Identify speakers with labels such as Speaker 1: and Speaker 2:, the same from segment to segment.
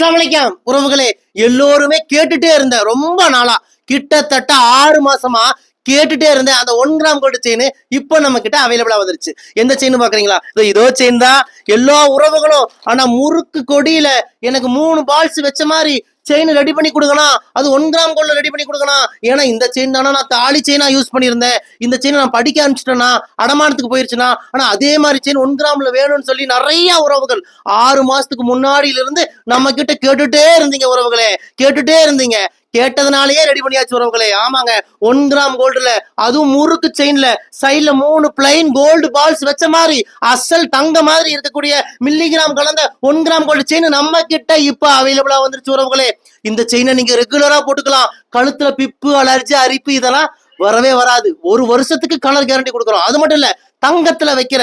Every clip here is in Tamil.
Speaker 1: அஸ்லாம் உறவுகளே எல்லோருமே கேட்டுட்டே இருந்தேன். ரொம்ப நாளா. கிட்டத்தட்ட ஆறு மாசமா கேட்டுட்டே இருந்தேன் அந்த ஒன் கிராம் கோல்டு செயின் இப்போ நம்ம கிட்ட அவைலபிளா வந்துருச்சு. எந்த செயின் பாக்குறீங்களா இதோ செயின் தான். எல்லா உறவுகளும். ஆனா முறுக்கு கொடியில எனக்கு மூணு பால்ஸ் வச்ச மாதிரி செயின் ரெடி பண்ணி கொடுக்கணும். அது ஒன் கிராம் கோல்ட்ல ரெடி பண்ணி கொடுக்கணும். ஏன்னா இந்த செயின் தானே நான் தாலி செயினா யூஸ் பண்ணியிருந்தேன். இந்த செயின் நான் படிக்க ஆரம்பிச்சிட்டேன்னா அடமானத்துக்கு போயிருச்சுன்னா ஆனா அதே மாதிரி செயின் ஒன் கிராம்ல வேணும்னு சொல்லி நிறைய உறவுகள். ஆறு மாசத்துக்கு முன்னாடியில இருந்து நம்ம கிட்ட கேட்டுட்டே இருந்தீங்க உறவுகளே. கேட்டுட்டே இருந்தீங்க. கேட்டதுனாலயே ரெடி பண்ணியாச்சு உறவுகளே. ஆமாங்க ஒன் கிராம் கோல்டுல அதுவும் முறுக்கு செயின்ல சைடுல மூணு பிளைன் கோல்டு பால்ஸ் வச்ச மாதிரி அசல் தங்க மாதிரி இருக்கக்கூடிய மில்லிகிராம் கலந்த ஒன் கிராம் கோல்டு செயின் நம்ம கிட்ட இப்ப அவைலபிளா வந்துருச்சு உறவுகளே. இந்த செயினை நீங்க ரெகுலரா போட்டுக்கலாம். கழுத்துல பிப்பு அலர்ஜி அரிப்பு இதெல்லாம் வரவே வராது. ஒரு வருஷத்துக்கு கலர் கேரண்டி கொடுக்குறோம். அது மட்டும் இல்ல தங்கத்துல வைக்கிற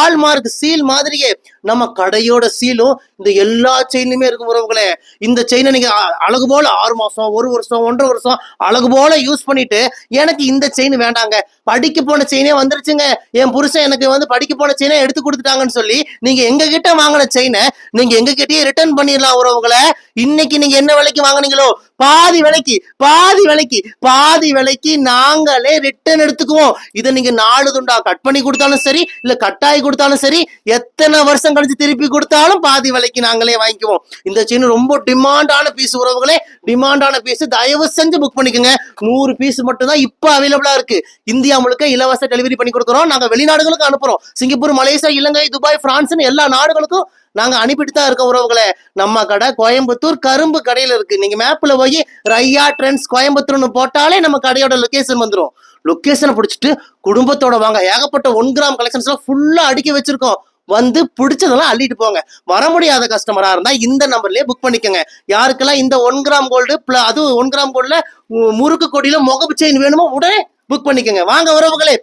Speaker 1: ஆள்மார்க் சீல் மாதிரியே நம்ம கடையோட சீலும் இந்த எல்லா செயினுமே இருக்கும் உறவுகளே. இந்த செயினை நீங்க அழகு போல ஆறு மாசம் ஒரு வருஷம் ஒன்றரை வருஷம் அழகு போல யூஸ் பண்ணிட்டு எனக்கு இந்த செயின் வேண்டாங்க. படிக்க போன செயினே வந்துருச்சுங்க. என் புருஷன் எனக்கு வந்து படிக்க போன செயினே எடுத்து கொடுத்துட்டாங்கன்னு சொல்லி நீங்க எங்க கிட்ட வாங்கின செயினை நீங்க எங்க கிட்டயே ரிட்டர்ன் பண்ணிடலாம் உறவுகளை. இன்னைக்கு நீங்க என்ன விலைக்கு வாங்குனீங்களோ? பாதி விலைக்கு பாதி விலைக்கு பாதி விலைக்கு நாங்களே ரிட்டர்ன் எடுத்துக்குவோம். இதை நீங்க நாலு துண்டா கட் பண்ணி கொடுத்தாலும் சரி இல்ல கட்டாயி கொடுத்தாலும் சரி எத்தனை வருஷம் கழிச்சு திருப்பி கொடுத்தாலும் பாதி விலைக்கு நாங்களே வாங்கிக்குவோம். இந்த செயின் ரொம்ப டிமாண்டான பீஸ் உறவுகளே டிமாண்டான பீஸ் தயவு செஞ்சு புக் பண்ணிக்கோங்க. நூறு பீஸ் மட்டும் தான் இப்போ அவைலபிளா இருக்கு. இந்தியா முழுக்க இலவச டெலிவரி பண்ணி கொடுக்குறோம். நாங்க வெளிநாடுகளுக்கு அனுப்புறோம். சிங்கப்பூர் மலேசியா இலங்கை துபாய் பிரான்ஸ்னு எல்லா நாடுகளுக்கும் நாங்க அனுப்பிட்டு தான் இருக்கோம் உறவுகளை. நம்ம கடை கோயம்புத்தூர் கரும்பு கடையில இருக்கு. நீங்க மேப்ல போய் ரையா ட்ரெண்ட்ஸ் கோயம்புத்தூர்னு போட்டாலே நம்ம கடையோட லொகேஷன் வந்துடும் லொக்கேஷனை பிடிச்சிட்டு குடும்பத்தோட வாங்க. ஏகப்பட்ட ஒன் கிராம் கலெக்ஷன்ஸ்லாம் ஃபுல்லா அடுக்கி வச்சிருக்கோம். வந்து பிடிச்சதெல்லாம் அள்ளிட்டு போங்க. வர முடியாத கஸ்டமரா இருந்தா இந்த நம்பர்லயே புக் பண்ணிக்கோங்க. யாருக்கெல்லாம் இந்த ஒன் கிராம் கோல்டு அதுவும் ஒன் கிராம் கோல்டுல முறுக்கு கொடியில முகப்பு செயின் வேணுமோ உடனே புக் பண்ணிக்கோங்க. வாங்க உறவுகளே.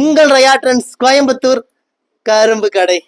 Speaker 1: உங்கள் ரயா ட்ரெண்ட்ஸ் கோயம்புத்தூர் கரும்பு கடை.